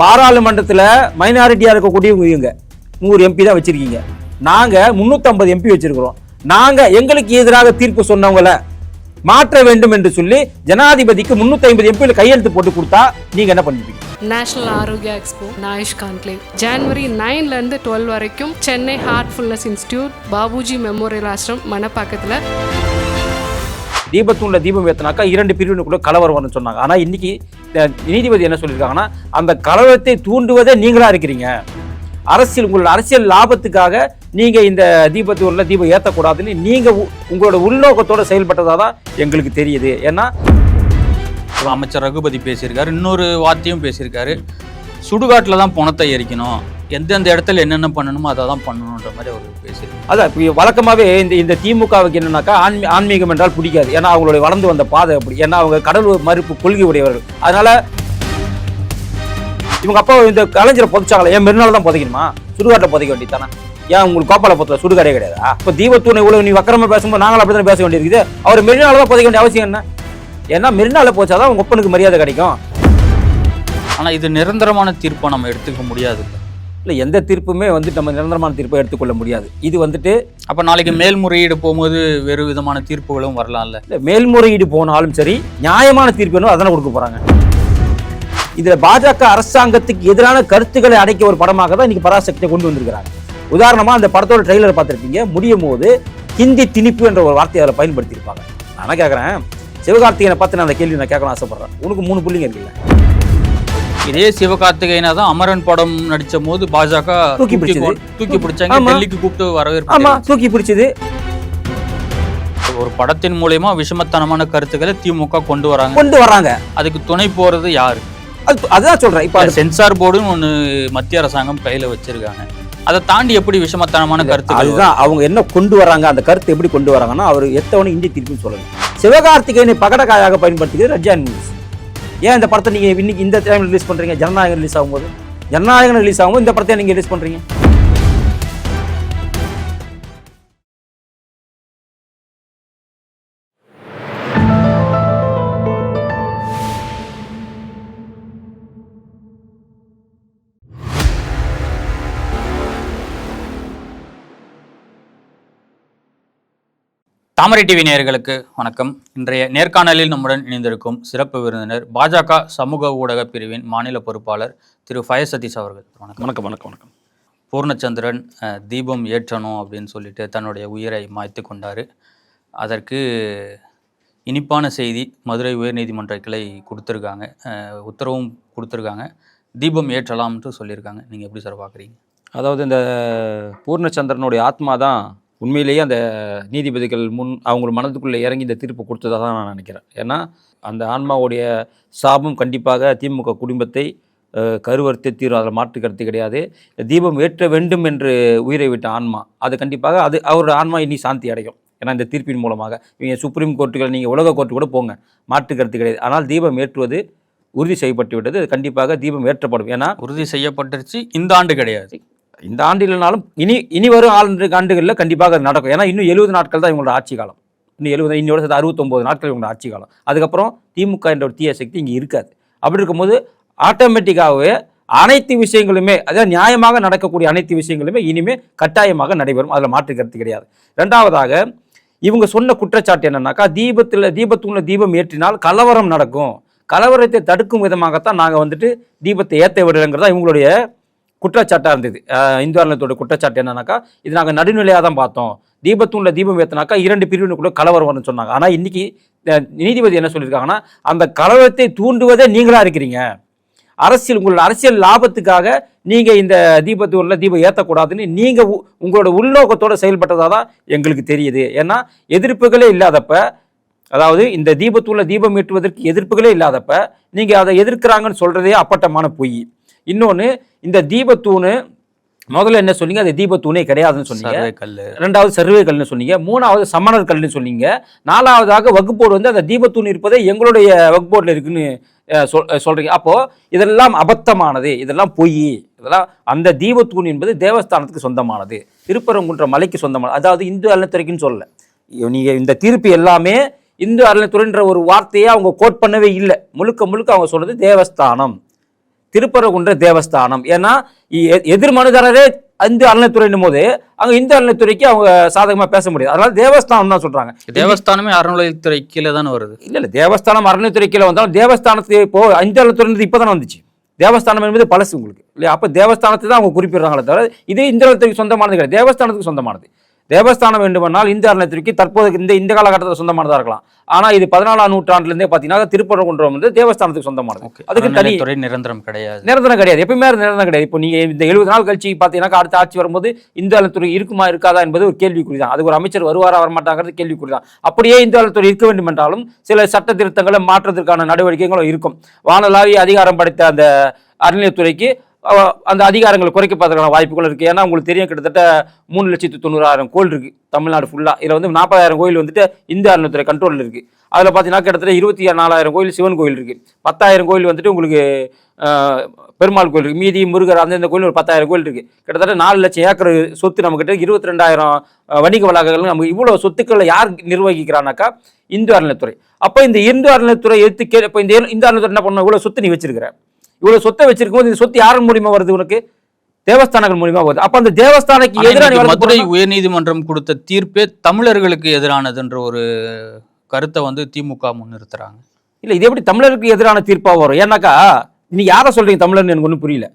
பாராளுமன்றத்தில் மைனாரிட்டியாக இருக்கக்கூடியவங்க இவங்க. நூறு எம்பி தான் வச்சுருக்கீங்க. நாங்கள் முந்நூற்றம்பது எம்பி வச்சுருக்குறோம். நாங்கள் எங்களுக்கு எதிராக தீர்ப்பு சொன்னவங்கள மாற்ற வேண்டும் என்று சொல்லி ஜனாதிபதிக்கு முந்நூற்றி ஐம்பது எம்பியில் கையெழுத்து போட்டு கொடுத்தா நீங்கள் என்ன பண்ணுவீங்க நேஷனல் ஆரோக்கியா எக்ஸ்போ நாயுஷ் கான்க்ளேவ் ஜனவரி நைன்லேருந்து டுவெல் வரைக்கும் Chennai Heartfulness Institute Babuji Memorial Ashram மணப்பாக்கத்தில். தீபத்தூண்ல தீபம் ஏற்றினாக்கா இரண்டு பிரிவினுக்குள்ள கலவரம் வரும்னு சொன்னாங்க. ஆனால் இன்னைக்கு நீதிபதி என்ன சொல்லியிருக்காங்கன்னா அந்த கலவரத்தை தூண்டுவதே நீங்களா இருக்கிறீங்க. அரசியல் உங்களோட அரசியல் லாபத்துக்காக நீங்க இந்த தீபத்தூர்ல தீபம் ஏற்றக்கூடாதுன்னு நீங்க உ- உங்களோட உள்நோக்கத்தோட செயல்பட்டதா தான் எங்களுக்கு தெரியுது. ஏன்னா அமைச்சர் ரகுபதி பேசியிருக்காரு இன்னொரு வார்த்தையும் பேசியிருக்காரு. சுடுகாட்டில் தான் பணத்தை எரிக்கணும். எந்தெந்த இடத்துல என்னென்ன பண்ணணுமோ அதை தான் பண்ணணுன்ற மாதிரி அவர் பேசியிருக்காரு. அதான் இப்போ வழக்கமாகவே இந்த இந்த திமுகவுக்கு என்னன்னாக்கா ஆன்மீ ஆன்மீகம் என்றால் பிடிக்காது. ஏன்னா அவங்களுடைய வளர்ந்து வந்த பாதை அப்படி. ஏன்னா அவங்க கடவுள் மறுப்பு கொள்கை உடையவர்கள். அதனால இவங்க அப்பா இந்த கலைஞரை புதைச்சாங்களே ஏன் மெருநாள் தான் புதைக்கணுமா? சுடுகாட்டை புதைக்க வேண்டியதானே ஏன் உங்களுக்கு கோபாலபுரத்தில் சுடுகாடே கிடையாதா? இப்போ தீபத்தூணை இவ்வளவு நீ வக்கரமா பேசும்போது நாங்களும் அப்படி தான் பேச வேண்டியிருக்குது? அவர் மெரினால தான் புதைக்க வேண்டிய அவசியம் என்ன? ஏன்னா மெரினால போச்சாதான் உங்க ஒப்பனுக்கு மரியாதை கிடைக்கும். ஆனால் இது நிரந்தரமான தீர்ப்பை நம்ம எடுத்துக்க முடியாது. இல்லை எந்த தீர்ப்புமே வந்து நம்ம நிரந்தரமான தீர்ப்பை எடுத்துக்கொள்ள முடியாது. இது வந்துட்டு அப்போ நாளைக்கு மேல்முறையீடு போகும்போது வேறு விதமான தீர்ப்புகளும் வரலாம்ல? இல்ல, மேல்முறையீடு போனாலும் சரி நியாயமான தீர்ப்பு வேணும் அதானே கொடுக்க போறாங்க. இதுல பாஜக அரசாங்கத்துக்கு எதிரான கருத்துக்களை அடைக்க ஒரு படமாக தான் இன்னைக்கு பராசக்தியை கொண்டு வந்திருக்கிறாங்க. உதாரணமா அந்த படத்தோட ட்ரெய்லர் பார்த்திருப்பீங்க. முடியும் போது ஹிந்தி திணிப்பு என்ற ஒரு வார்த்தையை அதில் பயன்படுத்தியிருப்பாங்க. நான் கேட்குறேன் சிவகார்த்திகேயனை பார்த்து நான் அந்த கேள்வி நான் கேட்கணும் ஆசைப்படுறேன். உனக்கு மூணு புள்ளிங்க இருக்குல்ல. இதே சிவகார்த்திகேயனா தான் அமரன் படம் நடிச்ச போது பாஜக தூக்கி பிடிச்சது. தூக்கி பிடிச்சாங்க. டெல்லிக்கு கூப்பிட்டு வரவேற்பு ஆமா தூக்கி பிடிச்சது. ஒரு படத்தின் மூலயமா விஷமத்தனமான கருத்துக்களை திமுக கொண்டு வராங்க. கொண்டு வர்றாங்க அதுக்கு துணை போறது யாரு? அது அதுதான் சொல்றேன். இப்போ சென்சார் போர்டுன்னு ஒண்ணு மத்திய அரசாங்கம் கையில வச்சிருக்காங்க. அதை தாண்டி எப்படி விஷமத்தனமான வரும்? அதுதான். அவங்க என்ன கொண்டு வராங்க அந்த கருத்தை எப்படி கொண்டு வராங்கன்னா அவர் எத்தவனும் இந்திய திருப்பி சொல்லணும் சிவகார்த்திகேயனை பகடக்காயாக பயன்படுத்திக்கிறது ரஜான் மூவிஸ் ஏன் இந்த படத்தை நீங்கள் இன்னைக்கு இந்த டைம் ரிலீஸ் பண்ணுறீங்க ஜனநாயகம் ரிலீஸ் ஆகும்போது. ஜனநாயகம் ரிலீஸ் ஆகும்போது இந்த படத்தை நீங்கள் ரிலீஸ் பண்ணுறீங்க தாமரை டிவி நேயர்களுக்கு வணக்கம். இன்றைய நேர்காணலில் நம்முடன் இணைந்திருக்கும் சிறப்பு விருந்தினர் பாஜக சமூக ஊடக பிரிவின் மாநில பொறுப்பாளர் திரு ஃபயஸ் சதீஷ் அவர்கள். வணக்கம். வணக்கம் வணக்கம் வணக்கம். பூர்ணச்சந்திரன் தீபம் ஏற்றணும் அப்படின்னு சொல்லிட்டு தன்னுடைய உயிரை மாய்த்து கொண்டார். அதற்கு இனிப்பான செய்தி மதுரை உயர்நீதிமன்ற கிளை கொடுத்துருக்காங்க. உத்தரவும் கொடுத்துருக்காங்க. தீபம் ஏற்றலாம்னு சொல்லியிருக்காங்க. நீங்கள் எப்படி சார் பார்க்குறீங்க அதாவது இந்த பூர்ணச்சந்திரனுடைய ஆத்மா தான் உண்மையிலேயே அந்த நீதிபதிகள் முன் அவங்க மனதுக்குள்ளே இறங்கி இந்த தீர்ப்பு கொடுத்ததாக தான் நான் நினைக்கிறேன். ஏன்னா அந்த ஆன்மாவுடைய சாபம் கண்டிப்பாக திமுக குடும்பத்தை கருவறுத்து தீரும். அதில் மாற்று கருத்து கிடையாது. தீபம் ஏற்ற வேண்டும் என்று உயிரை விட்ட ஆன்மா அது கண்டிப்பாக அது அவரோட ஆன்மா இனி சாந்தி அடையும். ஏன்னா இந்த தீர்ப்பின் மூலமாக. இவங்க சுப்ரீம் கோர்ட்டுகள் நீங்கள் உலக கோர்ட்டு கூட போங்க. மாற்று கருத்து கிடையாது. ஆனால் தீபம் ஏற்றுவது உறுதி செய்யப்பட்டு விட்டது கண்டிப்பாக தீபம் ஏற்றப்படும். ஏன்னா உறுதி செய்யப்பட்டுருச்சு. இந்த ஆண்டு கிடையாது. இந்த ஆண்டு இல்லைனாலும் இனி இனி வரும் ஆண்டு ஆண்டுகளில் கண்டிப்பாக அது நடக்கும். ஏன்னா இன்னும் எழுபது நாட்கள் தான் இவங்களோட ஆட்சி காலம். இன்னும் எழுபது இன்னொரு சேர்த்து அறுபத்தொம்போது நாட்கள் இவங்களோட ஆட்சி காலம். அதுக்கப்புறம் திமுக என்ற ஒரு தீய சக்தி இங்கே இருக்காது. அப்படி இருக்கும்போது ஆட்டோமேட்டிக்காகவே அனைத்து விஷயங்களுமே அதாவது நியாயமாக நடக்கக்கூடிய அனைத்து விஷயங்களுமே இனிமேல் கட்டாயமாக நடைபெறும். அதில் மாற்று கருத்து கிடையாது. ரெண்டாவதாக இவங்க சொன்ன குற்றச்சாட்டு என்னன்னாக்கா தீபத்தில் தீபத்துள்ள தீபம் ஏற்றினால் கலவரம் நடக்கும். கலவரத்தை தடுக்கும் விதமாகத்தான் நாங்கள் வந்துட்டு தீபத்தை ஏற்ற விடுறோங்கிறதா தான் இவங்களுடைய குற்றச்சாட்டாக இருந்தது. இந்து அறநிலையத்தோட குற்றச்சாட்டு என்னன்னாக்கா இது நாங்கள் நடுநிலையாக தான் பார்த்தோம். தீபத்தூண்ல தீபம் ஏற்றினாக்கா இரண்டு பிரிவினுக்குள்ளே கலவரம் வரும்னு சொன்னாங்க. ஆனால் இன்றைக்கி நீதிபதி என்ன சொல்லியிருக்காங்கன்னா அந்த கலவரத்தை தூண்டுவதே நீங்களாக இருக்கிறீங்க. அரசியல் உங்களோட அரசியல் லாபத்துக்காக நீங்கள் இந்த தீபத்தூர்ல தீபம் ஏற்றக்கூடாதுன்னு நீங்கள் உ- உங்களோட உள்நோக்கத்தோடு செயல்பட்டதாக தான் எங்களுக்கு தெரியுது. ஏன்னா எதிர்ப்புகளே இல்லாதப்ப அதாவது இந்த தீபத்தூர்ல தீபம் ஏற்றுவதற்கு எதிர்ப்புகளே இல்லாதப்ப நீங்கள் அதை எதிர்க்கிறாங்கன்னு சொல்கிறதே அப்பட்டமான பொய். இன்னொன்னு இந்த தீபத்தூணு முதல்ல என்ன சொன்னீங்க? அது தீபத்தூணே கிடையாதுன்னு சொன்னீங்க. ரெண்டாவது சர்வே கல்னு சொன்னீங்க. மூணாவது சமணர் கல்னு சொன்னீங்க. நாலாவதாக வகுப்போடு வந்து அந்த தீபத்தூண் இருப்பதே எங்களுடைய வகுப்போர்டில் இருக்குன்னு சொல் அஹ், சொல்றீங்க. அப்போ இதெல்லாம் அபத்தமானது. இதெல்லாம் பொய். இதெல்லாம் அந்த தீபத்தூண் என்பது தேவஸ்தானத்துக்கு சொந்தமானது. திருப்பரங்குன்ற மலைக்கு சொந்தமானது அதாவது இந்து அறநிலைத்துறைக்குன்னு சொல்லல. நீங்க இந்த தீர்ப்பு எல்லாமே இந்து அறநிலைத்துறைன்ற ஒரு வார்த்தையை அவங்க கோட் பண்ணவே இல்லை. முழுக்க முழுக்க அவங்க சொல்றது தேவஸ்தானம். திருப்பரங்குன்ற தேவஸ்தானம். ஏன்னா எதிர் மனுதாரரே இந்த அறநிலைத்துறைன்னும் போது அங்க இந்த அறநிலைத்துறைக்கு அவங்க சாதகமா பேச முடியாது. அதனால தேவஸ்தானம் தான் சொல்றாங்க. தேவஸ்தானமே அறநிலையத்துறை கீழே தானே வருது? இல்ல இல்ல. தேவஸ்தானம் அறநிலைத்துறை கீழே வந்தாலும் தேவஸ்தானத்துக்கு இப்போ இந்த அறநிலைத்துறை இப்பதான் வந்துச்சு. தேவஸ்தானம் என்பது பழசு உங்களுக்கு. இல்லையா? அப்ப தேவஸ்தானத்தை தான் அவங்க குறிப்பிடுறாங்களே தவிர இது இந்த அறநிலையத்துறைக்கு சொந்தமானது கிடையாது. தேவஸ்தானத்துக்கு சொந்தமானது. தேவஸ்தானம் வேண்டுமானால் இந்த அறநிலையத்துறைக்கு தற்போது இந்த இந்த காலகட்டத்தில் சொந்தமானதா இருக்கலாம். ஆனா இது பதினாலாம் நூற்றாண்டுல இருந்தே பாத்தீங்கன்னா திருப்பரங்குன்றம் வந்து தேவஸ்தானத்துக்கு சொந்தமானது. அதுக்கு தனி அறநிலையத்துறை நிரந்தரம் கிடையாது. நிரந்தரம் கிடையாது. எப்பயுமே அது நிரந்தரம் கிடையாது. இப்போ நீங்க இந்த எழுபது நாள் கழிச்சு பார்த்தீங்கன்னா அடுத்த ஆட்சி வரும்போது இந்த நலத்துறை இருக்குமா இருக்காதா என்பது ஒரு கேள்விக்குறி தான் அதுக்கு ஒரு அமைச்சர் வருவாரா வரமாட்டாங்கிறது கேள்விக்குறி தான் அப்படியே இந்த நலத்துறை இருக்க வேண்டும் என்றாலும் சில சட்ட திருத்தங்களை மாற்றத்திற்கான நடவடிக்கைகளும் இருக்கும். வானலாவிய அதிகாரம் படைத்த அந்த அறநிலையத்துறைக்கு அந்த அதிகாரங்களை குறைக்கப்பதற்கான வாய்ப்புகள் இருக்குது ஏன்னா உங்களுக்கு தெரியும் கிட்டத்தட்ட மூணு லட்சத்து தொண்ணூறாயிரம் கோயில் இருக்குது தமிழ்நாடு ஃபுல்லாக இதில் வந்து நாற்பதாயிரம் கோயில் வந்துட்டு இந்து அறநிலையத்துறை கண்ட்ரோலில் இருக்குது அதில் பார்த்தீங்கன்னா கிட்டத்தட்ட இருபத்தி நாலாயிரம் கோயில் சிவன் கோயில் இருக்குது பத்தாயிரம் கோயில் வந்துட்டு உங்களுக்கு பெருமாள் கோயில் இருக்குது மீதி முருகர் அந்த இந்த கோயில் ஒரு பத்தாயிரம் கோயில் இருக்குது கிட்டத்தட்ட நாலு லட்சம் ஏக்கர் சொத்து நம்மக்கிட்ட இருபத்தி ரெண்டாயிரம் வணிக வளாகங்கள் நமக்கு இவ்வளோ சொத்துக்களை யார் நிர்வகிக்கிறானாக்கா? இந்து அறநிலையத்துறை. அப்போ இந்த இந்து அறநிலையத்துறை எடுத்து கே இப்போ இந்த இந்து அறநிலையத்துறை என்ன பண்ணணும்? இவ்வளோ சொத்து நீ வச்சிருக்கிற. இவ்வளோ சொத்தை வச்சிருக்கும் போது இந்த சொத்து யார் மூலியமா வருது உனக்கு? தேவஸ்தானங்கள் மூலியமா வருது. அப்போ அந்த தேவஸ்தானக்கு வழக்கு மதுரை உயர்நீதிமன்றம் கொடுத்த தீர்ப்பே தமிழர்களுக்கு எதிரானதுன்ற ஒரு கருத்தை வந்து திமுக முன்னிறுத்துறாங்க. இல்ல இது எப்படி தமிழருக்கு எதிரான தீர்ப்பா வரும்? ஏன்னாக்கா நீ யாரை சொல்றீங்க தமிழர்னு எனக்கு ஒன்றும் புரியல.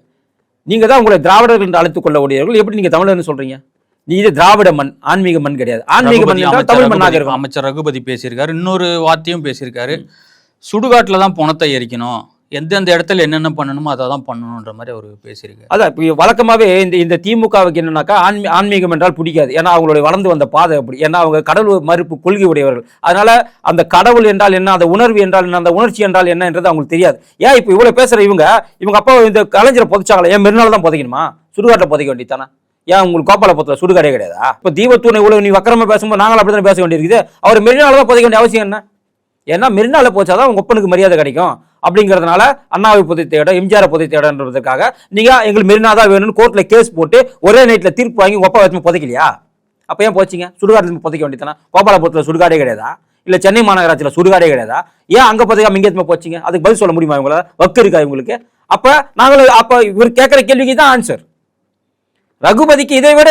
நீங்க தான் உங்களை திராவிடர்கள் என்று அழைத்துக் கொள்ளக்கூடியவர்கள் எப்படி நீங்க தமிழர்னு சொல்றீங்க? நீ இது திராவிட மண் ஆன்மீக மண் கிடையாது. ஆன்மீக மண் தமிழ் மண்ணாக ரகுபதி- இருக்கும் அமைச்சர் ரகுபதி பேசியிருக்காரு. இன்னொரு வார்த்தையும் பேசியிருக்காரு. சுடுகாட்டுல தான் பணத்தை எரிக்கணும். எந்தெந்த இடத்துல என்னென்ன பண்ணணுமோ அதை தான் பண்ணணுன்ற மாதிரி அவர் பேசியிருக்காரு. அதான் இப்போ வழக்கமாகவே இந்த இந்த திமுகவுக்கு என்னன்னாக்கா ஆன்மீ ஆன்மீகம் என்றால் பிடிக்காது. ஏன்னா அவங்களுடைய வளர்ந்து வந்த பாதை அப்படி. ஏன்னா அவங்க கடவுள் மறுப்பு கொள்கை உடையவர்கள். அதனால அந்த கடவுள் என்றால் என்ன அந்த உணர்வு என்றால் என்ன அந்த உணர்ச்சி என்றால் என்ன என்றது அவங்களுக்கு தெரியாது. ஏன் இப்போ இவ்வளோ பேசுகிற இவங்க இவங்க அப்பா இந்த கலைஞரை புதைச்சாங்களே ஏன் மெருநாள் தான் புதைக்கணுமா? சுடுகாட்டில் புதைக்க வேண்டியதானே ஏன் உங்களுக்கு கோபாலபுரத்தில் சுடுகாடே கிடையாதா? இப்போ தீபத்தூணை இவ்வளோ நீ வக்கரமாக பேசும்போது நாங்களும் அப்படி பேச வேண்டியிருக்குது? அவர் மெரினால தான் புதைக்க வேண்டிய அவசியம் என்ன? ஏன்னா மெரினால போச்சாதான் உங்க ஒப்பனுக்கு மரியாதை கிடைக்கும். அப்படிங்கிறதுனால அண்ணாவை புதைத்த இடம் எம்ஜிஆர் புதைத்த இடம்ன்றதுக்காக நீங்க எங்களுக்கு மெரினா தான் வேணும்னு கோர்ட்ல கேஸ் போட்டு ஒரே நைட்ல தீர்ப்பு வாங்கி ஒப்பா வச்சு புதைக்கலையா? அப்ப ஏன் போச்சீங்க? சுடுகாட்டில் புதைக்க வேண்டியதானா கோபாலபுரத்தில் சுடுகாடே கிடையாதா? இல்ல சென்னை மாநகராட்சியில் சுடுகாடே கிடையாதா? ஏன் அங்க புதைக்காம இங்கே எத்தனை போச்சீங்க? அதுக்கு பதில் சொல்ல முடியுமா இவங்களால? வக்கு இருக்கா இவங்களுக்கு? அப்ப நாங்களும் அப்ப இவர் கேட்கிற கேள்விக்கு தான் ஆன்சர் ரகுபதிக்கு இதை விட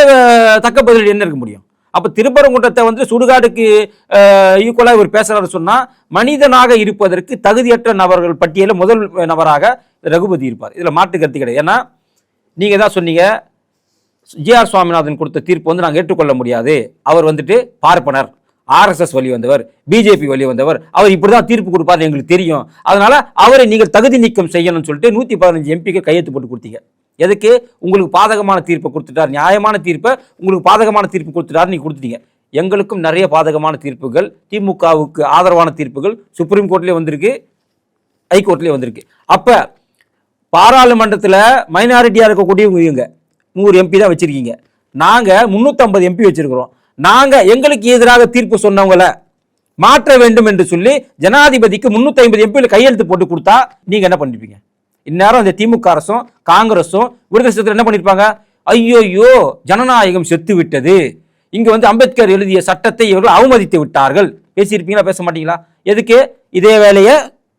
தக்க பதில் என்ன இருக்க முடியும்? அப்போ திருப்பரங்குன்றத்தை வந்து சுடுகாடுக்கு ஈக்குவலாக இவர் பேசுகிறாரு சொன்னால் மனிதனாக இருப்பதற்கு தகுதியற்ற நபர்கள் பட்டியலில் முதல் நபராக ரகுபதி இருப்பார். இதில் மாற்று கருத்து கிடையாது. ஏன்னா நீங்கள் தான் சொன்னீங்க ஜிஆர் சுவாமிநாதன் கொடுத்த தீர்ப்பு வந்து நாங்கள் ஏற்றுக்கொள்ள முடியாது. அவர் வந்துட்டு பார்ப்பனர். ஆர்எஸ்எஸ் வழி வந்தவர் பிஜேபி வழி வந்தவர் அவர் இப்படி தான் தீர்ப்பு கொடுப்பாருன்னு எங்களுக்கு தெரியும். அதனால் அவரை நீங்கள் தகுதி நீக்கம் செய்யணும்னு சொல்லிட்டு நூற்றி பதினஞ்சு எம்பிக்கு கையெழுத்து போட்டு கொடுத்தீங்க. எதுக்கு? உங்களுக்கு பாதகமான தீர்ப்பை கொடுத்துட்டார். நியாயமான தீர்ப்பை உங்களுக்கு பாதகமான தீர்ப்பு கொடுத்துட்டாரு நீங்கள் கொடுத்துட்டீங்க. எங்களுக்கும் நிறைய பாதகமான தீர்ப்புகள் திமுகவுக்கு ஆதரவான தீர்ப்புகள் சுப்ரீம் கோர்ட்லேயே வந்திருக்கு ஹைகோர்ட்லேயே வந்திருக்கு. அப்போ பாராளுமன்றத்தில் மைனாரிட்டியாக இருக்கக்கூடியவங்க இவங்க. நூறு எம்பி தான் வச்சுருக்கீங்க. நாங்கள் முந்நூற்றம்பது எம்பி வச்சுருக்குறோம். நாங்கள் எங்களுக்கு எதிராக தீர்ப்பு சொன்னவங்கள மாற்ற வேண்டும் என்று சொல்லி ஜனாதிபதிக்கு முந்நூற்றி ஐம்பது எம்பியில் கையெழுத்து போட்டு கொடுத்தா நீங்கள் என்ன பண்ணிருப்பீங்க இந்நேரம் இந்த திமுக அரசும் காங்கிரஸும் விடுதலை சிறுத்தைகள் என்ன பண்ணிருப்பாங்க? ஐயோயோ ஜனநாயகம் செத்து விட்டது. இங்க வந்து அம்பேத்கர் எழுதிய சட்டத்தை இவர்கள் அவமதித்து விட்டார்கள். பேசியிருப்பீங்களா பேச மாட்டீங்களா? எதுக்கு? இதே வேலையை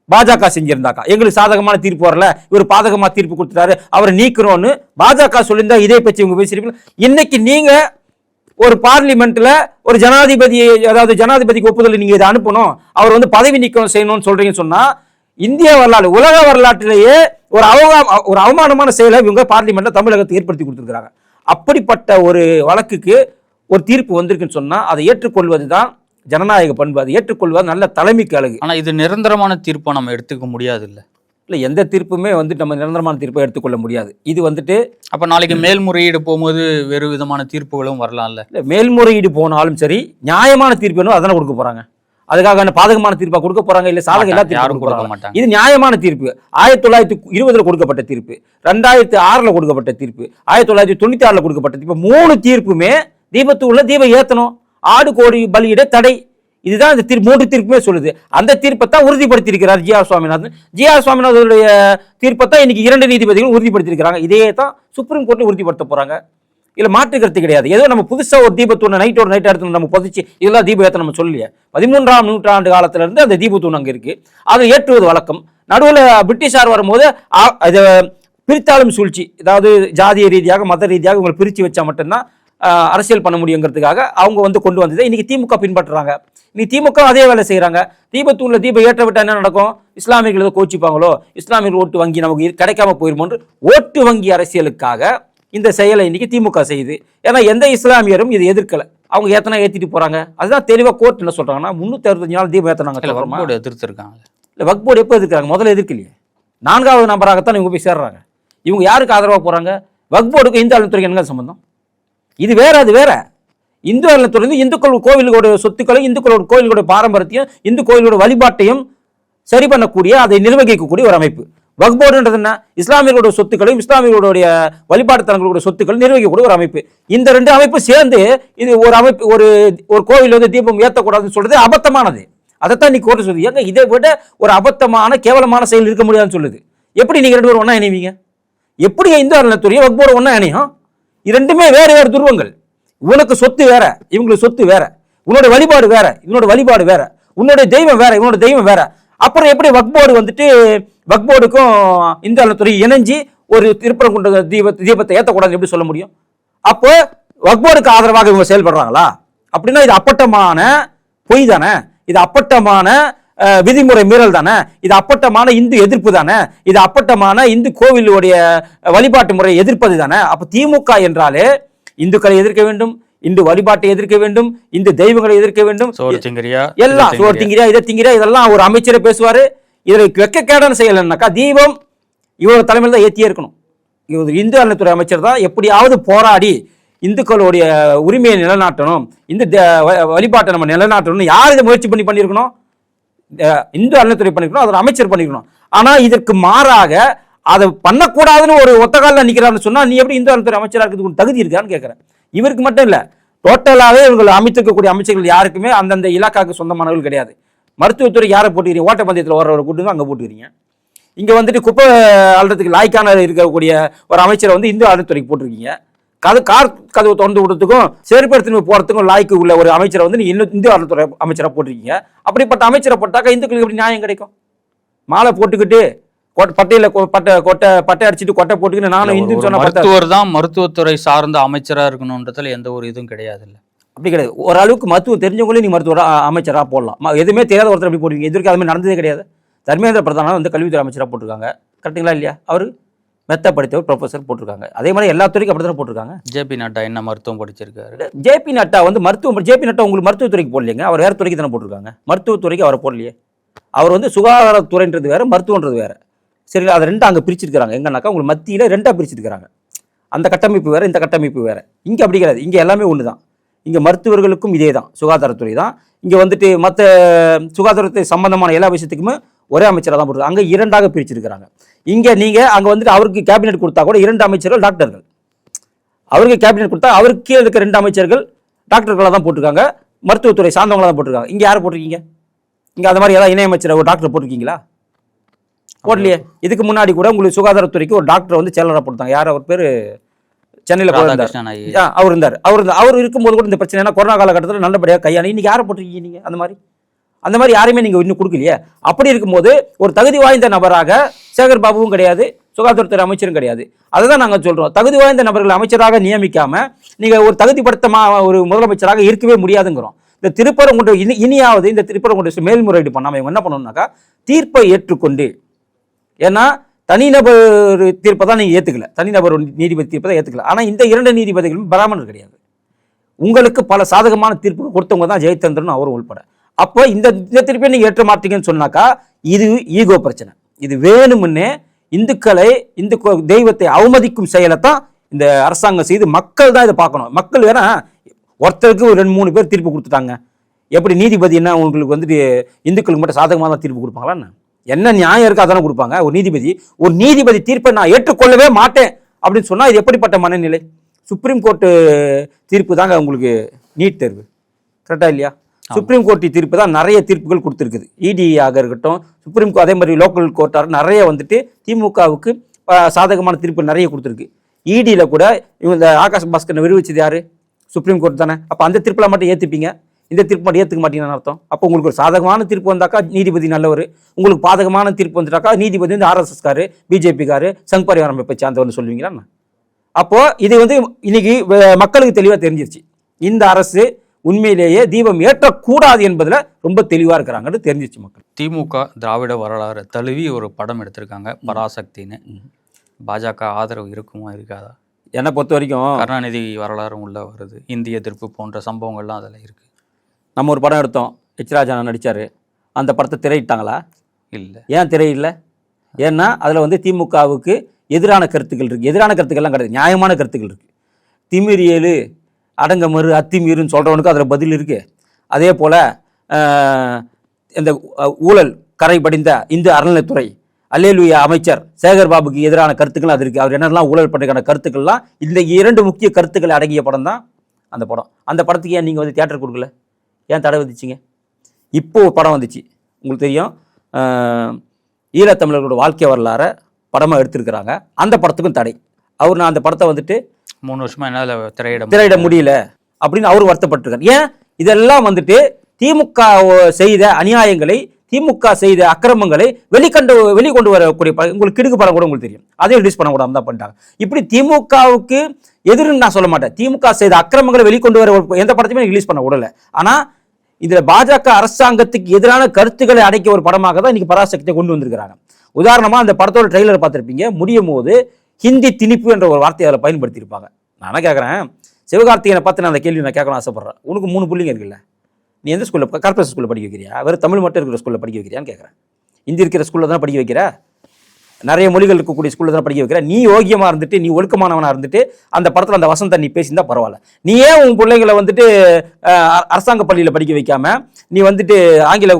பாஜக செஞ்சிருந்தாக்கா. எங்களுக்கு சாதகமான தீர்ப்பு வரல. இவர் பாதகமா தீர்ப்பு கொடுத்துட்டாரு. அவரை நீக்கிறோன்னு பாஜக சொல்லியிருந்தா இதே பற்றி இவங்க பேசியிருப்பீங்க இன்னைக்கு நீங்க ஒரு பார்லிமெண்ட்ல ஒரு ஜனாதிபதி அதாவது ஜனாதிபதிக்கு ஒப்புதல் நீங்க இதை அனுப்பணும். அவர் வந்து பதவி நீக்கம் செய்யணும்னு சொல்றீங்கன்னு சொன்னா இந்திய வரலாறு உலக வரலாற்றிலேயே ஒரு அவமா ஒரு அவமானமான செயலை இவங்க பார்லிமெண்ட்ல தமிழகத்தை ஏற்படுத்தி கொடுத்துருக்காங்க அப்படிப்பட்ட ஒரு வழக்குக்கு ஒரு தீர்ப்பு வந்திருக்குன்னு சொன்னா அதை ஏற்றுக்கொள்வது தான் ஜனநாயக பண்பு. அதை ஏற்றுக்கொள்வது நல்ல தலைமைக்கு அழகு. ஆனா இது நிரந்தரமான தீர்ப்பை நம்ம எடுத்துக்க முடியாது இல்ல? இல்லை எந்த தீர்ப்புமே வந்து நம்ம நிரந்தரமான தீர்ப்பை எடுத்துக்கொள்ள முடியாது. இது வந்துட்டு அப்ப நாளைக்கு மேல்முறையீடு போகும்போது வேறு விதமான தீர்ப்புகளும் வரலாம்ல? இல்ல, மேல்முறையீடு போனாலும் சரி நியாயமான தீர்ப்பு வேணும் அதானே கொடுக்க போறாங்க. அதுக்காக பாதகமான தீர்ப்பா கொடுக்க போறாங்க? இல்ல சாதக எல்லா யாரும் கொடுக்க மாட்டாங்க. இது நியாயமான தீர்ப்பு. ஆயிரத்தி தொள்ளாயிரத்தி இருபதுல கொடுக்கப்பட்ட தீர்ப்பு. ரெண்டாயிரத்தி ஆறுல கொடுக்கப்பட்ட தீர்ப்பு. ஆயிரத்தி தொள்ளாயிரத்தி தொண்ணூத்தி ஆறுல கொடுக்கப்பட்ட தீர்ப்பு. மூணு தீர்ப்புமே தீபத்துள்ள தீபம் ஏத்தணும். ஆடு கோடி பலியிட தடை. இதுதான் இந்த தீர்ப்பு. மூன்று தீர்ப்புமே சொல்லுது. அந்த தீர்ப்பை தான் உறுதிப்படுத்தி இருக்கிறார் G R Swaminathan. G R சுவாமிநாதனுடைய தீர்ப்பை தான் இன்னைக்கு இரண்டு நீதிபதிகள் உறுதிப்படுத்தியிருக்கிறாங்க. இதே தான் சுப்ரீம் கோர்ட்ல உறுதிப்படுத்த போறாங்க. இல்ல மாற்று கருத்து கிடையாது. ஏதோ நம்ம புதுசா ஒரு தீபத்தூணை நைட் ஒரு நைட் எடுத்து நம்ம புதைச்சு இதெல்லாம் தீப ஏத்த நம்ம சொல்லலையே. பதிமூன்றாம் நூற்றாண்டு காலத்துல இருந்து அந்த தீபத்தூண் அங்க இருக்கு. அதை ஏற்றுவது வழக்கம். நடுவில் பிரிட்டிஷார் வரும்போது ஆ- இது பிரித்தாளும் சூழ்ச்சி. அதாவது ஜாதிய ரீதியாக மத ரீதியாக உங்களை பிரித்து வச்சா மட்டும்தான் அரசியல் பண்ண முடியுங்கிறதுக்காக அவங்க வந்து கொண்டு வந்தது இன்னைக்கு திமுக பின்பற்றுறாங்க. இன்னைக்கு திமுக அதே வேலை செய்கிறாங்க தீபத்தூண்ல தீபம் ஏற்ற விட்டா என்ன நடக்கும்? இஸ்லாமியர்கள் ஏதோ கோச்சிப்பாங்களோ? இஸ்லாமியர்கள் ஓட்டு வங்கி நமக்கு கிடைக்காம போயிருமோன்று ஓட்டு வங்கி அரசியலுக்காக இந்த செயலை இன்னைக்கு திமுக செய்யுது. ஏன்னா எந்த இஸ்லாமியரும் இதை எதிர்க்கல. அவங்க ஏத்தனா ஏத்திட்டு போறாங்க. அதுதான் தெளிவா கோர்ட் என்ன சொல்றாங்கன்னா முன்னூத்தி அறுபத்தஞ்சு நாள் தீபம்? வக்போர்டு எதிர்த்திருக்காங்க. இல்ல வக்ஃப் போர்டு எப்போ எதிர்க்கிறாங்க? முதல்ல எதிர்க்கலையே. நான்காவது நபராகத்தான் இவங்க போய் சேர்றாங்க. இவங்க யாருக்கு ஆதரவாக போறாங்க? வக்ஃப் போர்டுக்கு இந்து அறநிலைத்துறைக்கு என்ன சம்பந்தம்? இது வேற அது வேற. இந்து அறநிலைத்துறை வந்து இந்துக்கள் கோவில்களோட சொத்துக்களை இந்துக்களோட கோவில்களோட பாரம்பரியத்தையும் இந்து கோவிலோட வழிபாட்டையும் சரி பண்ணக்கூடிய அதை நிர்வகிக்கக்கூடிய ஒரு அமைப்பு. வக்போர்டுன்றது என்ன இஸ்லாமியர்களோட சொத்துக்களையும் இஸ்லாமியர்களுடைய வழிபாட்டு தலங்களோட சொத்துக்களை நிர்வகிக்கக்கூடிய ஒரு அமைப்பு. இந்த ரெண்டு அமைப்பு சேர்ந்து இது ஒரு அமைப்பு ஒரு ஒரு கோவில் வந்து தீபம் ஏற்றக்கூடாதுன்னு சொல்றது அபத்தமானது. அதைத்தான் நீ கோர்ட்டு சொல்லுது. ஏங்க இதை விட ஒரு அபத்தமான கேவலமான செயல் இருக்க முடியாதுன்னு சொல்லுது. எப்படி நீங்க ரெண்டு பேரும் ஒன்றா இணைவீங்க? எப்படி இந்து அறநிலைத்துறையும் வக்போர்டு ஒன்றா ஒண்ணா இணையும்? இரண்டுமே வேறு வேறு துருவங்கள். உனக்கு சொத்து வேற இவங்களுக்கு சொத்து வேற. உன்னோட வழிபாடு வேற இவனோட வழிபாடு வேற. உன்னோட தெய்வம் வேற இவனோட தெய்வம் வேற. அப்புறம் எப்படி வக்ஃப் போர்டு வந்துட்டு வக்ஃப் போர்டுக்கும் இந்து அறநிலைத்துறை இணைஞ்சு ஒரு திருப்பரங்குன்ற தீப தீபத்தை ஏற்றக்கூடாதுன்னு எப்படி சொல்ல முடியும்? அப்போ வக்ஃப் போர்டுக்கு ஆதரவாக இவங்க செயல்படுறாங்களா? அப்படின்னா இது அப்பட்டமான பொய் தானே? இது அப்பட்டமான விதிமுறை மீறல் தானே? இது அப்பட்டமான இந்து எதிர்ப்பு தானே? இது அப்பட்டமான இந்து கோவிலுடைய வழிபாட்டு முறையை எதிர்ப்பது தானே? அப்போ திமுக என்றாலே இந்துக்களை எதிர்க்க வேண்டும் இந்து வழிபாட்டை எதிர்க்க வேண்டும் இந்து தெய்வங்களை எதிர்க்க வேண்டும். எல்லாம் சோறு திங்கிறியா இதை திங்கிறியா இதெல்லாம் ஒரு அமைச்சரே பேசுவாரு. இதில் வெக்கக்கேடான செயல் என்னன்னாக்கா தீபம். இவரோட தலைமையில் தான் ஏத்தியே இருக்கணும். இவர் இந்து அறநிலைத்துறை அமைச்சர் தான். எப்படியாவது போராடி இந்துக்களுடைய உரிமையை நிலைநாட்டணும். இந்த வழிபாட்டை நம்ம நிலைநாட்டணும்னு யார் இதை முயற்சி பண்ணி பண்ணியிருக்கணும்? இந்து அறநிலைத்துறை பண்ணிருக்கணும் அதை அமைச்சர் பண்ணிருக்கணும் ஆனா இதற்கு மாறாக அதை பண்ணக்கூடாதுன்னு ஒரு ஒத்த காலில் நிற்கிறான்னு சொன்னா நீ எப்படி இந்து அறநிலைத்துறை அமைச்சராக இருக்கிறதுக்கு தகுதி இருக்கான்னு கேட்குறேன் இவருக்கு மட்டும் இல்லை டோட்டலாகவே இவங்க அமைத்திருக்கக்கூடிய அமைச்சர்கள் யாருக்குமே அந்தந்த இலாக்காவுக்கு சொந்தமானவர்கள் கிடையாது. மருத்துவத்துறை யாரை போட்டுக்கிறீங்க? ஓட்டப்பந்தயத்தில் ஓடுறவரை கூட்டுங்க அங்கே போட்டுக்கிறீங்க. இங்கே வந்துட்டு குப்பை அள்ளுறதுக்கு லாய்க்கான இருக்கக்கூடிய ஒரு அமைச்சரை வந்து இந்து அறத்துறைக்கு போட்டிருக்கீங்க. கது கார் கதவு திறந்து விடுறதுக்கும் செருப்படுத்தினு போகிறதுக்கும் லாய்க்கு உள்ள ஒரு அமைச்சரை வந்து நீங்கள் இன்னும் இந்து அறத்துறை அமைச்சராக போட்டிருக்கீங்க. அப்படிப்பட்ட அமைச்சரை போட்டாக்கா இந்துக்களுக்கு எப்படி நியாயம் கிடைக்கும்? மாலை போட்டுக்கிட்டு பட்டையில பட்டை கொட்டை பட்டை அடிச்சுட்டு கொட்டை போட்டுக்கிட்டு நானும் ஒரு- ஒரு சொன்ன மருத்துவர் தான் மருத்துவத்துறை சார்ந்த அமைச்சரா இருக்கணுன்றதுல எந்த ஒரு இதுவும் கிடையாது இல்ல. அப்படி கிடையாது. ஓரளவுக்கு மருத்துவம் தெரிஞ்சவங்களே நீ மருத்துவ அமைச்சராக போடலாம். எதுவுமே தெரியாத ஒருத்தர் எப்படி போடுவீங்க. எதிர்க்கு அதுமாதிரி நடந்ததே கிடையாது. தர்மேந்திர பிரதானா வந்து கல்வித்துறை அமைச்சராக போட்டிருக்காங்க. கரெக்டுங்களா இல்லையா? அவர் மெத்த படித்தவர் ப்ரொஃபஸர் போட்டிருக்காங்க. அதே மாதிரி எல்லா துறைக்கும் அப்படி தானே போட்டிருக்காங்க ஜேபி நட்டா என்ன மருத்துவம் படிச்சிருக்காரு? ஜேபி நட்டா வந்து மருத்துவம் ஜேபி நட்டா உங்களுக்கு மருத்துவத்துறைக்கு போடலைங்க. அவர் வேற துறைக்கு தானே போட்டிருக்காங்க. மருத்துவத்துறைக்கு அவரை போடலையே. அவர் வந்து சுகாதாரத்துறைன்றது வேற மருத்துவன்றது வேற. சரிங்களா அதை ரெண்டு அங்கே பிரிச்சிருக்கிறாங்க. எங்கன்னாக்கா உங்களுக்கு மத்தியில் ரெண்டாக பிரிச்சிருக்கிறாங்க. அந்த கட்டமைப்பு வேறு இந்த கட்டமைப்பு வேறு. இங்கே அப்படி கிடையாது. இங்கே எல்லாமே ஒன்று தான் இங்கே மருத்துவர்களுக்கும் இதே தான் சுகாதாரத்துறை தான். இங்கே வந்துட்டு மற்ற சுகாதாரத்துறை சம்பந்தமான எல்லா விஷயத்துக்குமே ஒரே அமைச்சராக தான் போட்டுருக்காங்க. அங்கே இரண்டாக பிரிச்சிருக்கிறாங்க. இங்கே நீங்கள் அங்கே வந்துட்டு அவருக்கு கேபினெட் கொடுத்தா கூட இரண்டு அமைச்சர்கள் டாக்டர்கள். அவருக்கு கேபினெட் கொடுத்தா அவருக்கு கீழே இருக்க ரெண்டு அமைச்சர்கள் டாக்டர்களாக தான் போட்டிருக்காங்க. மருத்துவத்துறை சார்ந்தவங்களாக தான் போட்டிருக்காங்க. இங்கே யார் போட்டிருக்கீங்க? இங்கே அந்த மாதிரி ஏதாவது இணையமைச்சர் ஒரு டாக்டர் போட்டிருக்கீங்களா? போடலையே. இதுக்கு முன்னாடி கூட உங்களுக்கு சுகாதாரத்துறைக்கு ஒரு டாக்டர் வந்து செயலராக போட்டாங்க யார் அவர் பேர்? சென்னையில் அவர் இருந்தார். அவர் இருந்தார். அவர் இருக்கும்போது கூட இந்த பிரச்சனை ஏன்னா கொரோனா காலகட்டத்தில் நல்லபடியாக கையாளி இன்னைக்கு யாரை போட்டிருக்கீங்க நீங்கள் அந்த மாதிரி. அந்த மாதிரி யாரையுமே நீங்கள் இன்னும் கொடுக்கலையே. அப்படி இருக்கும்போது ஒரு தகுதி வாய்ந்த நபராக சேகர் பாபுவும் கிடையாது சுகாதாரத்துறை அமைச்சரும் கிடையாது. அதை தான் நாங்கள் சொல்கிறோம் தகுதி வாய்ந்த நபர்களை அமைச்சராக நியமிக்காம நீங்கள் ஒரு தகுதிப்படுத்தமா ஒரு முதலமைச்சராக இருக்கவே முடியாதுங்கிறோம். இந்த திருப்பரங்குன்ற இனி இனியாவது இந்த திருப்பரங்குன்ற மேல்முறையீடு பண்ணாமல் இவங்க என்ன பண்ணணும்னாக்கா தீர்ப்பை ஏற்றுக்கொண்டு ஏன்னா தனிநபர் தீர்ப்பை தான் நீங்கள் ஏற்றுக்கல தனிநபர் நீதிபதி தீர்ப்பை தான் ஏற்றுக்கல ஆனால் இந்த இரண்டு நீதிபதிகளும் பிராமணர் கிடையாது. உங்களுக்கு பல சாதகமான தீர்ப்பு கொடுத்தவங்க தான் ஜெயச்சந்திரன் அவரும் உள்பட. அப்போ இந்த இந்த தீர்ப்பை நீங்கள் ஏற்ற மாட்டீங்கன்னு சொன்னாக்கா இது ஈகோ பிரச்சனை. இது வேணுமுன்னே இந்துக்களை இந்து தெய்வத்தை அவமதிக்கும் செயலை தான் இந்த அரசாங்கம் செய்து மக்கள் தான் இதை பார்க்கணும். மக்கள் வேணா ஒருத்தருக்கு ஒரு ரெண்டு மூணு பேர் தீர்ப்பு கொடுத்துட்டாங்க. எப்படி நீதிபதி என்ன உங்களுக்கு வந்துட்டு இந்துக்களுக்கு மட்டும் சாதகமாக தான் தீர்ப்பு கொடுப்பாங்களா என்ன? என்ன நியாயம் இருக்கோ அதானே கொடுப்பாங்க. ஒரு நீதிபதி ஒரு நீதிபதி தீர்ப்பை நான் ஏற்றுக்கொள்ளவே மாட்டேன் அப்படின்னு சொன்னா இது எப்படிப்பட்ட மனநிலை? சுப்ரீம் கோர்ட்டு தீர்ப்பு தாங்க உங்களுக்கு நீட் தேர்வு. கரெக்டா இல்லையா? சுப்ரீம் கோர்ட் தீர்ப்பு தான் நிறைய தீர்ப்புகள் கொடுத்துருக்குது. இடி ஆக இருக்கட்டும் சுப்ரீம் கோர்ட் அதே மாதிரி லோக்கல் கோர்ட்டார் நிறைய வந்துட்டு திமுகவுக்கு சாதகமான தீர்ப்பு நிறைய கொடுத்துருக்கு. இடியில் கூட இவங்க இந்த ஆகாஷ் பாஸ்கர் விடுவிச்சது யாரு? சுப்ரீம் கோர்ட் தானே. அப்போ அந்த தீர்ப்பில் மட்டும் ஏற்றுப்பீங்க இந்த தீர்ப்பு மட்டும் ஏற்றுக்க மாட்டீங்கன்னு அர்த்தம். அப்போ உங்களுக்கு ஒரு சாதகமான தீர்ப்பு வந்தாக்கா நீதிபதி நல்லவர். உங்களுக்கு பாதகமான தீர்ப்பு வந்துட்டாக்கா நீதிபதி வந்து ஆர்எஸ்எஸ்காரு பிஜேபிக்காரு சங் பரிவார அமைப்பை சார்ந்தவர்னு சொல்லுவீங்களா என்ன? அப்போ இது வந்து இன்னைக்கு மக்களுக்கு தெளிவாக தெரிஞ்சிருச்சு. இந்த அரசு உண்மையிலேயே தீபம் ஏற்றக்கூடாது என்பதுல ரொம்ப தெளிவா இருக்கிறாங்கன்னு தெரிஞ்சிருச்சு மக்கள். திமுக திராவிட வரலாறு தழுவி ஒரு படம் எடுத்திருக்காங்க பராசக்தின்னு. பாஜக ஆதரவு இருக்குமா இருக்காதா? என்னை பொறுத்த வரைக்கும் கருணாநிதி வரலாறும் உள்ள வருது. இந்திய எதிர்ப்பு போன்ற சம்பவங்கள்லாம் அதில் இருக்கு. நம்ம ஒரு படம் எடுத்தோம். எச் ராஜா நடிச்சாரு. அந்த படத்தை திரையிட்டாங்களா? இல்லை. ஏன் திரையில்ல ஏன்னா அதில் வந்து திமுகவுக்கு எதிரான கருத்துக்கள் இருக்குது எதிரான கருத்துக்கள்லாம் கிடையாது. நியாயமான கருத்துக்கள் இருக்குது திமிரியலு அடங்கமறு அத்திமீறுன்னு சொல்கிறவனுக்கு அதில் பதில் இருக்குது அதே போல் இந்த ஊழல் கரை படிந்த இந்து அறநிலைத்துறை அல்லேலுயா அமைச்சர் சேகர் பாபுக்கு எதிரான கருத்துக்கள் அது இருக்குது அவர் என்னெல்லாம் ஊழல் பண்ணுறதுக்கான கருத்துக்கள்லாம் இந்த இரண்டு முக்கிய கருத்துக்கள் அடங்கிய படம் தான் அந்த படம். அந்த படத்துக்கு ஏன் நீங்கள் வந்து தியேட்டர் கொடுக்கல? ஏன் தடை விதிச்சிங்க? இப்போ ஒரு படம் வந்துச்சு. உங்களுக்கு தெரியும் ஈழத்தமிழர்களோட வாழ்க்கை வரலாறை படமாக எடுத்திருக்கிறாங்க. அந்த படத்துக்கும் தடை. அவர் நான் அந்த படத்தை வந்துட்டு மூணு வருஷமா என்னால் திரையிட திரையிட முடியல அப்படின்னு அவர் வருத்தப்பட்டிருக்கார். ஏன்? இதெல்லாம் வந்துட்டு திமுக செய்த அநியாயங்களை திமுக செய்த அக்கிரமங்களை வெளிக்கண்டு வெளிக்கொண்டு வரக்கூடிய ப- உங்களுக்கு கிடுக்கு படம் கூட உங்களுக்கு தெரியும். அதையும் ரிலீஸ் பண்ணக்கூடாது தான் பண்ணிட்டாங்க. இப்படி திமுகவுக்கு எதிர்ன்னு நான் சொல்ல மாட்டேன். திமுக செய்த அக்கிரமங்களை வெளிக்கொண்டு வர ஒரு எந்த படத்தையுமே ரிலீஸ் பண்ண விடல. ஆனா இதுல பாஜக அரசாங்கத்துக்கு எதிரான கருத்துக்களை அடைக்க ஒரு படமாக தான் இன்னைக்கு பராசக்தியை கொண்டு வந்திருக்கிறாங்க. உதாரணமா அந்த படத்தோட ட்ரெய்லர் பார்த்துருப்பீங்க. முடியும் போது ஹிந்தி திணிப்பு என்ற ஒரு வார்த்தையை அதில் பயன்படுத்தியிருப்பாங்க. நான் என்ன கேட்குறேன்? சிவகார்த்திகனை பார்த்து நான் அந்த கேள்வி நான் கேட்கணும் ஆசைப்பட்றேன். உனக்கு மூணு பிள்ளைங்க இருக்குல்ல. நீ எந்த ஸ்கூலில் கார்பரேஷன் ஸ்கூலில் படிக்க வைக்கிறியா? வெறும் தமிழ் மட்டும் இருக்கிற ஸ்கூலில் படிக்க வைக்கிறியான்னு கேட்குறேன் இந்தி இருக்கிற ஸ்கூலில் தான் படிக்க வைக்கிற? நிறைய மொழிகள் இருக்கக்கூடிய ஸ்கூலில் தான் படிக்க வைக்கிற? நீ யோகியமாக இருந்துட்டு நீ ஒழுக்கமானவனாக இருந்துட்டு அந்த படத்தில் அந்த வசந்த நீ பேசியிருந்தால் பரவாயில்ல. நீ ஏன் உன் பிள்ளைங்களை வந்துட்டு அரசாங்க பள்ளியில் படிக்க வைக்காம நீ வந்துட்டு ஆங்கில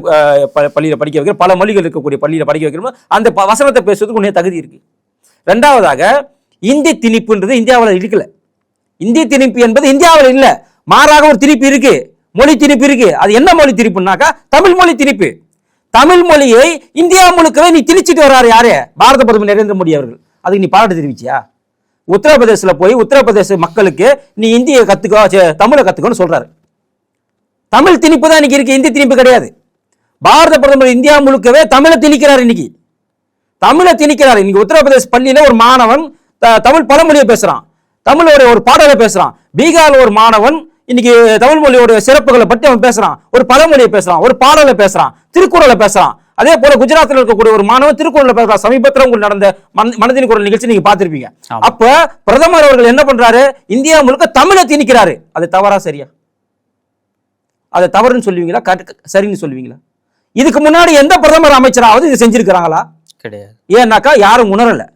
ப- பள்ளியில் படிக்க வைக்கிற? பல மொழிகள் இருக்கக்கூடிய பள்ளியில் படிக்க வைக்கிறோம் அந்த வசனத்தை பேசுறதுக்கு உன்னே தகுதி இருக்குது ரெண்டாவதாக இந்தி திணிப்புன்றது இந்தியாவில் இருக்கலை இந்தி திணிப்பு என்பது இந்தியாவில் இல்லை. மாறாக ஒரு திணிப்பு இருக்குது மொழி திணிப்பு இருக்கு அது என்ன மொழி திணிப்புனாக்கா தமிழ் மொழி திணிப்பு தமிழ் மொழியை இந்தியா முழுக்கவே நீ திணிச்சிட்டு வர்றாரு யாரு? பாரத பிரதமர் நரேந்திர மோடி அவர்கள். அதுக்கு நீ பாராட்டு தெரிவிச்சியா? உத்தரப்பிரதேசல போய் உத்தரப்பிரதேச மக்களுக்கு நீ இந்தியை கற்றுக்கோ தமிழை கற்றுக்கோன்னு சொல்கிறாரு தமிழ் திணிப்பு தான் இன்னைக்கு இருக்கு இந்தி திணிப்பு கிடையாது. பாரத பிரதமர் இந்தியா முழுக்கவே தமிழை திணிக்கிறார் இன்னைக்கு. தமிழை திணிக்கிறார். இன்னைக்கு உத்தரப்பிரதேச பள்ளியில் ஒரு மாணவன் த- தமிழ் பழமொழியை பேசுகிறான் தமிழோட ஒரு பாடலை பேசுகிறான் பீகாரில் ஒரு மாணவன் இன்னைக்கு தமிழ் மொழியோட சிறப்புகளை பற்றி அவன் பேசுறான். ஒரு பழமொழியை பேசுறான் ஒரு பாடலை பேசுறான் திருக்குறளை பேசுறான். அதே போல குஜராத்தில் இருக்கக்கூடிய ஒரு மாணவன் திருக்குறளை பேசுறான். சமீபத்தில் உங்களுக்கு நடந்த மன- மனதின் குரல் நிகழ்ச்சி நீங்க பார்த்திருப்பீங்க. அப்ப பிரதமர் அவர்கள் என்ன பண்றாரு? இந்தியா முழுக்க தமிழை திணிக்கிறாரு. அது தவறா சரியா? அதை தவறுன்னு சொல்லுவீங்களா? சரின்னு சொல்லுவீங்களா? இதுக்கு முன்னாடி எந்த பிரதமர் அமைச்சராவது இது செஞ்சிருக்கிறாங்களா? கிடையாது. ஏன்னாக்கா யாரும் உணரல.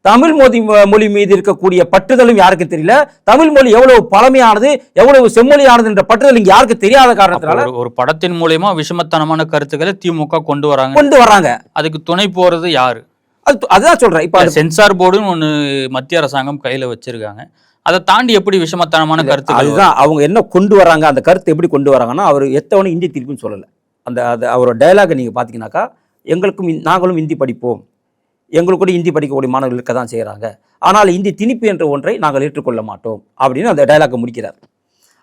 தமிழ் மொழி மொழி மீது இருக்கக்கூடிய பற்றுதலும் யாருக்கு தெரியல? தமிழ் மொழி எவ்வளவு பழமையானது எவ்வளவு செம்மொழியானது என்ற பற்றுதல் இங்க யாருக்கு தெரியாத காரணத்தினால ஒரு- படத்தின் மூலியமா விஷமத்தனமான கருத்துக்களை திமுக கொண்டு வராங்க. கொண்டு வர்றாங்க. அதுக்கு துணை போறது யாரு? அது அதுதான் சொல்றேன். இப்ப சென்சார் போர்டுன்னு ஒண்ணு மத்திய அரசாங்கம் கையில வச்சிருக்காங்க. அதை தாண்டி எப்படி விஷமத்தனமான வரும்? அதுதான். அவங்க என்ன கொண்டு வராங்க அந்த கருத்தை எப்படி கொண்டு வராங்கன்னா அவர் எத்தவனும் இந்தி திருப்பின்னு சொல்லல. அந்த அது அவரோட டயலாகை நீங்க பாத்தீங்கன்னாக்கா எங்களுக்கும் நாங்களும் இந்தி படிப்போம். எங்களுக்கு கூட இந்தி படிக்கக்கூடிய மாணவர்கள் இருக்க தான் செய்கிறாங்க ஆனால் இந்தி திணிப்பு என்ற ஒன்றை நாங்கள் ஏற்றுக்கொள்ள மாட்டோம் அப்படின்னு அந்த டயலாக்கை முடிக்கிறார்.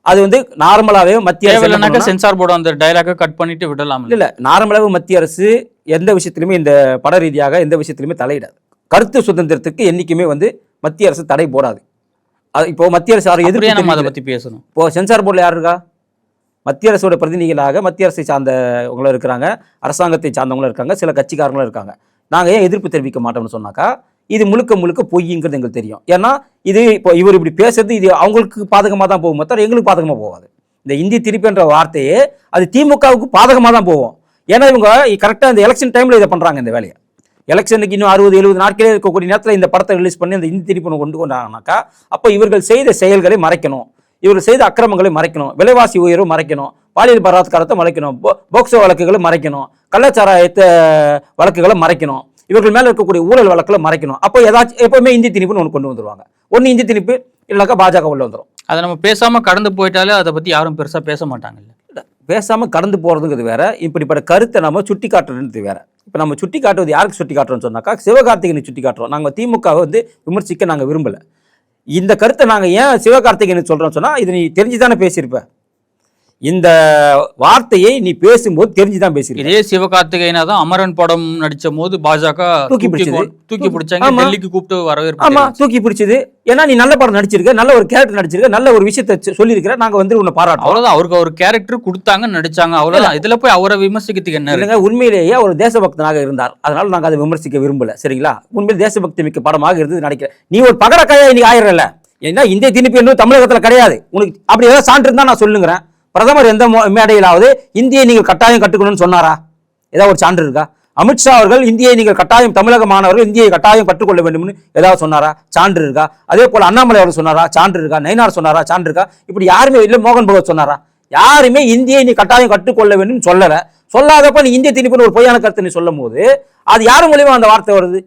அது வந்து நார்மலாகவே மத்திய அரசு சென்சார் போர்டு அந்த டைலாக கட் பண்ணிட்டு விடலாம் இல்ல நார்மலாகவே மத்திய அரசு எந்த விஷயத்திலுமே இந்த பட ரீதியாக எந்த விஷயத்திலுமே தலையிடாது. கருத்து சுதந்திரத்துக்கு என்னைக்குமே வந்து மத்திய அரசு தடை போடாது. அது இப்போ மத்திய அரசு யாரும் எதிர்ப்பு நம்ம அதை. பத்தி பேசணும். இப்போ சென்சார் போர்டில் யார் இருக்கா? மத்திய அரசோட பிரதிநிதிகளாக மத்திய அரசை சார்ந்தவங்களும் இருக்கிறாங்க அரசாங்கத்தை சார்ந்தவங்களும் இருக்காங்க சில கட்சிக்காரங்களும் இருக்காங்க. நாங்கள் ஏன் எதிர்ப்பு தெரிவிக்க மாட்டோம்னு சொன்னாக்கா இது முழுக்க முழுக்க பொய்ங்கிறது எங்களுக்கு தெரியும். ஏன்னா இது இப்போ இவர் இப்படி பேசுறது இது அவங்களுக்கு பாதகமாக தான் போகும். மற்ற எங்களுக்கு பாதகமாக போகாது. இந்த இந்தி திருப்பின்ற வார்த்தையே அது திமுகவுக்கு பாதகமாக தான் போகும். ஏன்னா இவங்க கரெக்டாக இந்த எலெக்ஷன் டைமில் இதை பண்ணுறாங்க இந்த வேலையை. எலெக்ஷனுக்கு இன்னும் அறுபது எழுபது நாட்களே இருக்கக்கூடிய நேரத்தில் இந்த படத்தை ரிலீஸ் பண்ணி இந்த இந்தி திருப்பி கொண்டு கொண்டாங்கனாக்கா அப்போ இவர்கள் செய்த செயல்களை மறைக்கணும். இவர்கள் செய்த அக்கிரமங்களை மறைக்கணும். விலைவாசி உயர்வு மறைக்கணும். பாலியல் பலாத்காரத்தை மறைக்கணும். போ- போக்சோ வழக்குகளை மறைக்கணும். கள்ளச்சாராயத்தை வழக்குகளை மறைக்கணும். இவர்கள் மேல இருக்கக்கூடிய ஊழல் வழக்குகளை மறைக்கணும். அப்போ ஏதாச்சும் எப்பவுமே இந்தி திணிப்புன்னு ஒன்று கொண்டு வந்துருவாங்க. ஒன்று இந்தி திணிப்பு இல்லைனாக்கா பாஜக உள்ள வந்துடும் அதை நம்ம பேசாம கடந்து போயிட்டாலே அதை பத்தி யாரும் பெருசா பேச மாட்டாங்கல்ல பேசாம கடந்து போறதுங்கிறது வேற. இப்படிப்பட்ட கருத்தை நம்ம சுட்டி காட்டுறது வேற. இப்போ நம்ம சுட்டி காட்டுவது யாருக்கு சுட்டி காட்டுறோம்னு சொன்னாக்கா சிவகார்த்திகேயனை சுட்டி காட்டுறோம் நாங்கள் திமுகவை வந்து விமர்சிக்க நாங்கள் விரும்பல. இந்த கருத்தை நாங்கள் ஏன் சிவகார்த்திகேயனுக்கு சொல்றோம்னு சொன்னா இது நீ தெரிஞ்சு தானே பேசியிருப்ப. இந்த வார்த்தையை நீ பேசும்போது தெரிஞ்சுதான் பேசுறீங்க இதே சிவகார்த்திகேயனா தான் அமரன் படம் நடிச்ச போது பாஜக தூக்கி பிடிச்சது. தூக்கி பிடிச்சாங்க. டெல்லிக்கு கூப்பிட்டு வரவேற்பு ஆமா. தூக்கி பிடிச்சது. ஏன்னா நீ நல்ல படம் நடிச்சிருக்க நல்ல ஒரு கேரக்டர் நடிச்சிருக்க நல்ல ஒரு விஷயத்தை சொல்லியிருக்கிற நாங்க வந்து உன்னை பாராட்டுறோம். அவ்வளவுதான். அவருக்கு ஒரு கேரக்டர் கொடுத்தாங்க நடிச்சாங்க. அவ்வளவுதான். இதுல போய் அவரை விமர்சிக்கிறதுக்கு என்ன? இல்லைங்க உண்மையிலேயே ஒரு தேசபக்தனாக இருந்தார். அதனால நாங்க அதை விமர்சிக்க விரும்பல. சரிங்களா? உண்மையில் தேசபக்தி மிக்க படமாக இருந்தது நினைக்கிறேன் நீ ஒரு பகடக்காயா இன்னைக்கு ஆயிரல ஏன்னா இந்திய திணிப்பு என்பது தமிழகத்துல கிடையாது. உனக்கு அப்படி ஏதாவது சான்று இருந்தா நான் சொல்லுங்கிறேன். பிரதமர் எந்த மேடையிலாவது இந்தியை நீங்கள் கட்டாயம் கற்றுக்கணும்னு சொன்னாரா? ஏதாவது ஒரு சான்று இருக்கா? அமித்ஷா அவர்கள் இந்தியை நீங்கள் கட்டாயம் தமிழக மாணவர்கள் இந்தியை கட்டாயம் கற்றுக்கொள்ள வேண்டும்னு ஏதாவது சொன்னாரா? சான்று இருக்கா? அதே போல் அண்ணாமலை அவர்கள் சொன்னாரா? சான்று இருக்கா? நயினார் சொன்னாரா? சான்று இருக்கா? இப்படி யாருமே இல்லை மோகன் பகவத் சொன்னாரா? யாருமே இந்தியை நீ கட்டாயம் கற்றுக்கொள்ள வேண்டும் சொல்லலை. சொல்லாதப்ப நீ இந்திய திணிப்புன்னு ஒரு பொய்யான கருத்தை நீ சொல்லும் போது அது யார் மூலியமா அந்த வார்த்தை வருது?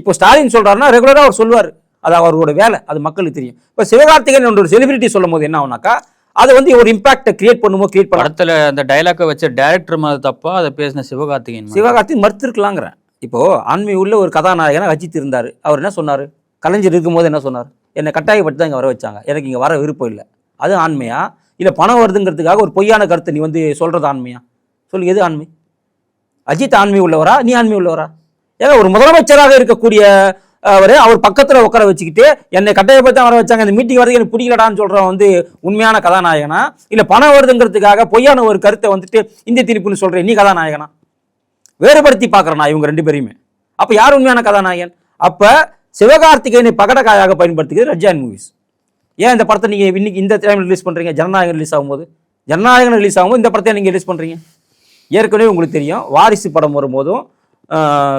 இப்போ ஸ்டாலின் சொல்கிறாருன்னா ரெகுலராக அவர் சொல்லுவார். அது அவரோட வேலை அது மக்களுக்கு தெரியும். இப்போ சிவகார்த்திகேயன் என்ற ஒரு செலிபிரிட்டி சொல்லும் போது என்ன ஆகுனாக்கா அது வந்து ஒரு இம்பாக்டை கிரியேட் பண்ணுமோ கிரியேட் பண்ண படத்துல அந்த டைலாக்கை வச்ச டைரக்டர் மேல தப்பா அதை பேசின சிவகார்த்திகேயன் மேல. சிவகார்த்திக் மறுத்திருக்கலாங்கிறேன். இப்போ ஆன்மீக உள்ள ஒரு கதாநாயகனா அஜித் இருந்தார். அவர் என்ன சொன்னார்? கலைஞர் இருக்கும்போது என்ன சொன்னார்? என்னை கட்டாயப்பட்டு தான் இங்கே வர வச்சாங்க. எனக்கு இங்கே வர விருப்பம் இல்லை. அது ஆண்மையா? இல்லை பணம் வருதுங்கிறதுக்காக ஒரு பொய்யான கருத்தை நீ வந்து சொல்கிறது ஆண்மையா? சொல்லு எது ஆண்மை? அஜித் ஆண்மை உள்ளவரா? நீ ஆண்மை உள்ளவரா? ஏங்க ஒரு முதலமைச்சராக இருக்கக்கூடிய அவர் அவர் பக்கத்தில் உட்கார வச்சுக்கிட்டு என்னை கட்டாயப்படுத்தி வர வச்சாங்க இந்த மீட்டிங் வரது எனக்கு பிடிக்கலடான்னு சொல்கிறவன் வந்து உண்மையான கதாநாயகனா? இல்லை பணம் வருதுங்கிறதுக்காக பொய்யான ஒரு கருத்தை வந்துட்டு இந்திய திணிப்புன்னு சொல்கிறேன் நீ கதாநாயகனா? வேறுபடுத்தி பார்க்குறேனா இவங்க ரெண்டு பேரையுமே. அப்போ யார் உண்மையான கதாநாயகன்? அப்போ சிவகார்த்திகேயனை பகடக்காயாக பயன்படுத்திக்கிறது ரஜான் மூவிஸ் ஏன் இந்த படத்தை நீங்கள் இன்னைக்கு இந்த டைம் ரிலீஸ் பண்ணுறீங்க ஜனநாயகம் ரிலீஸ் ஆகும்போது. ஜனநாயகம் ரிலீஸ் ஆகும்போது இந்த படத்தை நீங்கள் ரிலீஸ் பண்ணுறீங்க ஏற்கனவே உங்களுக்கு தெரியும் வாரிசு படம் வரும்போதும்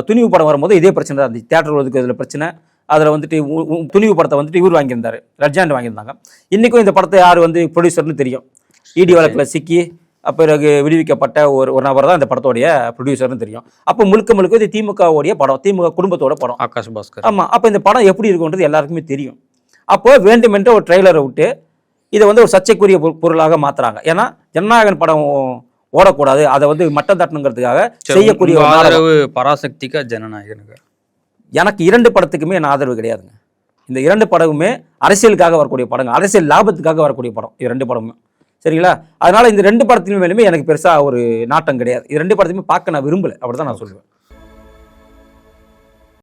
துணிவு படம் வரும்போதும் இதே பிரச்சனை தான் இருந்துச்சு. தேட்டர் இதில் பிரச்சனை. அதில் வந்துட்டு துணிவு படத்தை வந்துட்டு இவர் வாங்கியிருந்தார். ரஜாண்ட் வாங்கியிருந்தாங்க. இன்றைக்கும் இந்த படத்தை யார் வந்து ப்ரொடியூசர்னு தெரியும். இடி வழக்கில் சிக்கி பிறகு விடுவிக்கப்பட்ட ஒரு ஒரு நபர் தான் இந்த படத்தோடைய ப்ரொடியூசர்னு தெரியும். அப்போ முழுக்க முழுக்க இது திமுகவுடைய படம் திமுக குடும்பத்தோட படம். ஆகாஷ் பாஸ்கர். ஆமாம் அப்போ இந்த படம் எப்படி இருக்குன்றது எல்லாருக்குமே தெரியும். அப்போ வேண்டுமென்ற ஒரு ட்ரெய்லரை விட்டு இதை வந்து ஒரு சர்ச்சைக்குரிய பொருளாக மாத்துறாங்க. ஏன்னா ஜனநாயகன் படம் ஓடக்கூடாது. அதை வந்து மட்டம் தட்டணுங்கிறதுக்காக செய்யக்கூடிய. ஆதரவு பராசக்திக்கா ஜனநாயகனுக்கு. எனக்கு இரண்டு படத்துக்குமே நான் ஆதரவு கிடையாதுங்க. இந்த இரண்டு படமுமே அரசியலுக்காக வரக்கூடிய படங்க. அரசியல் லாபத்துக்காக வரக்கூடிய படம் இது ரெண்டு படமும். சரிங்களா? அதனால இந்த ரெண்டு படத்தின் மேலுமே எனக்கு பெருசா ஒரு நாட்டம் கிடையாது. இது ரெண்டு படத்தையுமே பார்க்க நான் விரும்பல. அப்படிதான் நான் சொல்லுவேன்.